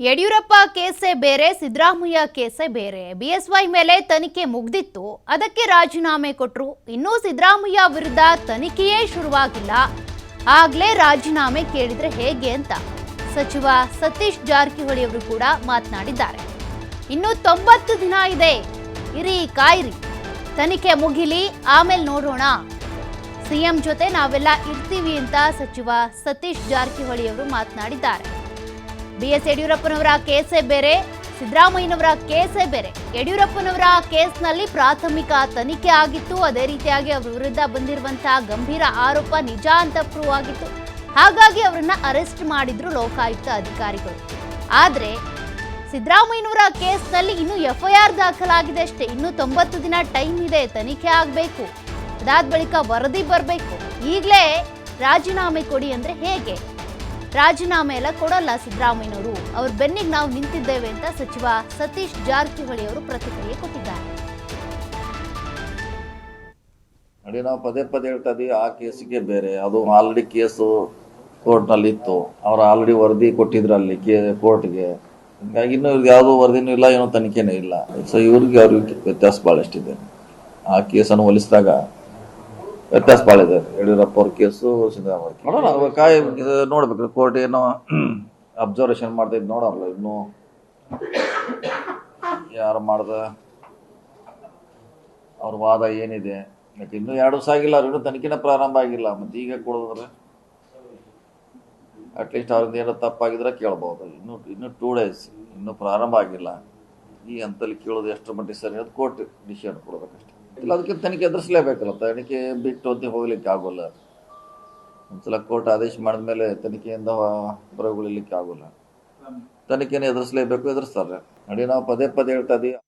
ಯಡಿಯೂರಪ್ಪ ಕೇಸೇ ಬೇರೆ, ಸಿದ್ದರಾಮಯ್ಯ ಕೇಸೇ ಬೇರೆ. ಬಿಎಸ್ವೈ ಮೇಲೆ ತನಿಖೆ ಮುಗ್ದಿತ್ತು. ಅದಕ್ಕೆ ರಾಜೀನಾಮೆ ಕೊಟ್ಟರು ಇನ್ನೂ ಸಿದ್ದರಾಮಯ್ಯ ವಿರುದ್ಧ ತನಿಖೆಯೇ ಶುರುವಾಗಿಲ್ಲ. ಆಗ್ಲೇ ರಾಜೀನಾಮೆ ಕೇಳಿದ್ರೆ ಹೇಗೆ ಅಂತ ಸಚಿವ ಸತೀಶ್ ಜಾರಕಿಹೊಳಿ ಅವರು ಕೂಡ ಮಾತನಾಡಿದ್ದಾರೆ. ಇನ್ನು ತೊಂಬತ್ತು ದಿನ ಇದೆ. ಇರಿ ಕಾಯಿರಿ. ತನಿಖೆ ಮುಗಿಲಿ, ಆಮೇಲೆ ನೋಡೋಣ. ಸಿಎಂ ಜೊತೆ ನಾವೆಲ್ಲ ಇರ್ತೀವಿ ಅಂತ ಸಚಿವ ಸತೀಶ್ ಜಾರಕಿಹೊಳಿ ಅವರು ಮಾತನಾಡಿದ್ದಾರೆ. ಬಿಎಸ್ ಯಡಿಯೂರಪ್ಪನವರ ಕೇಸೇ ಬೇರೆ, ಸಿದ್ದರಾಮಯ್ಯನವರ ಕೇಸೇ ಬೇರೆ. ಯಡಿಯೂರಪ್ಪನವರ ಕೇಸ್ನಲ್ಲಿ ಪ್ರಾಥಮಿಕ ತನಿಖೆ ಆಗಿತ್ತು. ಅದೇ ರೀತಿಯಾಗಿ ಅವರ ವಿರುದ್ಧ ಬಂದಿರುವಂತಹ ಗಂಭೀರ ಆರೋಪ ನಿಜ ಅಂತ ಪ್ರೂವ್ ಆಗಿತ್ತು. ಹಾಗಾಗಿ ಅವರನ್ನ ಅರೆಸ್ಟ್ ಮಾಡಿದ್ರು ಲೋಕಾಯುಕ್ತ ಅಧಿಕಾರಿಗಳು. ಆದ್ರೆ ಸಿದ್ದರಾಮಯ್ಯನವರ ಕೇಸ್ನಲ್ಲಿ ಇನ್ನೂ ಎಫ್ಐಆರ್ ದಾಖಲಾಗಿದೆ ಅಷ್ಟೇ. ಇನ್ನೂ ತೊಂಬತ್ತು ದಿನ ಟೈಮ್ ಇದೆ, ತನಿಖೆ ಆಗಬೇಕು. ಅದಾದ ಬಳಿಕ ವರದಿ ಬರಬೇಕು. ಈಗಲೇ ರಾಜೀನಾಮೆ ಕೊಡಿ ಅಂದ್ರೆ ಹೇಗೆ? ರಾಜೀನಾಮೆ ಎಲ್ಲ ಕೊಡಲ್ಲ ಸಿದ್ದರಾಮಯ್ಯನವರು. ಅವ್ರ ಬೆನ್ನಿಗೆ ನಾವು ನಿಂತಿದ್ದೇವೆ ಅಂತ ಸಚಿವ ಸತೀಶ್ ಜಾರಕಿಹೊಳಿ ಅವರು ಪ್ರತಿಕ್ರಿಯೆ ಕೊಟ್ಟಿದ್ದಾರೆ. ನೋಡಿ, ನಾವು ಪದೇ ಪದೇ ಹೇಳ್ತಾ ಇದೀವಿ ಆ ಕೇಸಿಗೆ ಬೇರೆ. ಅದು ಆಲ್ರೆಡಿ ಕೇಸು ಕೋರ್ಟ್ನಲ್ಲಿ ಇತ್ತು ಅವ್ರು ಆಲ್ರೆಡಿ ವರದಿ ಕೊಟ್ಟಿದ್ರು ಅಲ್ಲಿ ಕೋರ್ಟ್ಗೆ. ಹಾಗಾಗಿ ಇನ್ನೂ ಇವ್ರಿಗೆ ಯಾವುದೋ ವರದಿನೂ ಇಲ್ಲ, ಏನೋ ತನಿಖೆನೇ ಇಲ್ಲ. ಸೊ ಇವ್ರಿಗೆ ಅವ್ರಿಗೆ ವ್ಯತ್ಯಾಸ ಭಾಳಷ್ಟಿದೆ ಆ ಕೇಸನ್ನು ಹೋಲಿಸಿದಾಗ ವ್ಯತ್ಯಾಸ ಭಾಳ ಇದೆ. ಯಡಿಯೂರಪ್ಪ ಅವ್ರ ಕೇಸು, ಸಿದ್ದರಾಮಯ್ಯ ಇದು ನೋಡ್ಬೇಕು. ಕೋರ್ಟ್ ಏನೋ ಅಬ್ಸರ್ವೇಷನ್ ಮಾಡ್ತಾ ಇದ್ ನೋಡೋಲ್ಲ ಇನ್ನೂ. ಯಾರು ಮಾಡ್ದ? ಅವ್ರ ವಾದ ಏನಿದೆ? ಮತ್ತೆ ಇನ್ನೂ ಎರಡು ದಿವಸ ಆಗಿಲ್ಲ, ಅವ್ರು ಇನ್ನೂ ತನಿಖೆನೇ ಪ್ರಾರಂಭ ಆಗಿಲ್ಲ. ಮತ್ತೆ ಈಗ ಕೊಡೋದ್ರೆ ಅಟ್ಲೀಸ್ಟ್ ಅವ್ರದ್ದು ಏನೋ ತಪ್ಪಾಗಿದ್ರೆ ಕೇಳ್ಬೋದು. ಇನ್ನು ಇನ್ನು ಟೂ ಡೇಸ್ ಇನ್ನೂ ಪ್ರಾರಂಭ ಆಗಿಲ್ಲ. ಈ ಅಂತಲ್ಲಿ ಕೇಳೋದು ಎಷ್ಟು ಮಟ್ಟಿಗೆ ಸರಿ ಅದು ಕೋರ್ಟ್ ಡಿಸಿಷನ್ ಕೊಡ್ಬೇಕಷ್ಟೇ ಇಲ್ಲ, ಅದಕ್ಕೆ ತನಿಖೆ ಎದುರಿಸಲೇಬೇಕಲ್ಲ, ತನಿಖೆ ಬಿಟ್ಟು ಅಂತ ಹೋಗ್ಲಿಕ್ಕೆ ಆಗೋಲ್ಲ. ಒಂದ್ಸಲ ಕೋರ್ಟ್ ಆದೇಶ ಮಾಡಿದ್ಮೇಲೆ ತನಿಖೆಯಿಂದ ಹೊರಗುಳಿಲಿಕ್ಕೆ ಆಗೋಲ್ಲ. ತನಿಖೆನ ಎದುರಿಸಲೇಬೇಕು, ಎದುರಿಸ್ತಾರೆ. ನೋಡಿ, ನಾವು ಪದೇ ಪದೇ ಹೇಳ್ತಾ ಇದೀವಿ.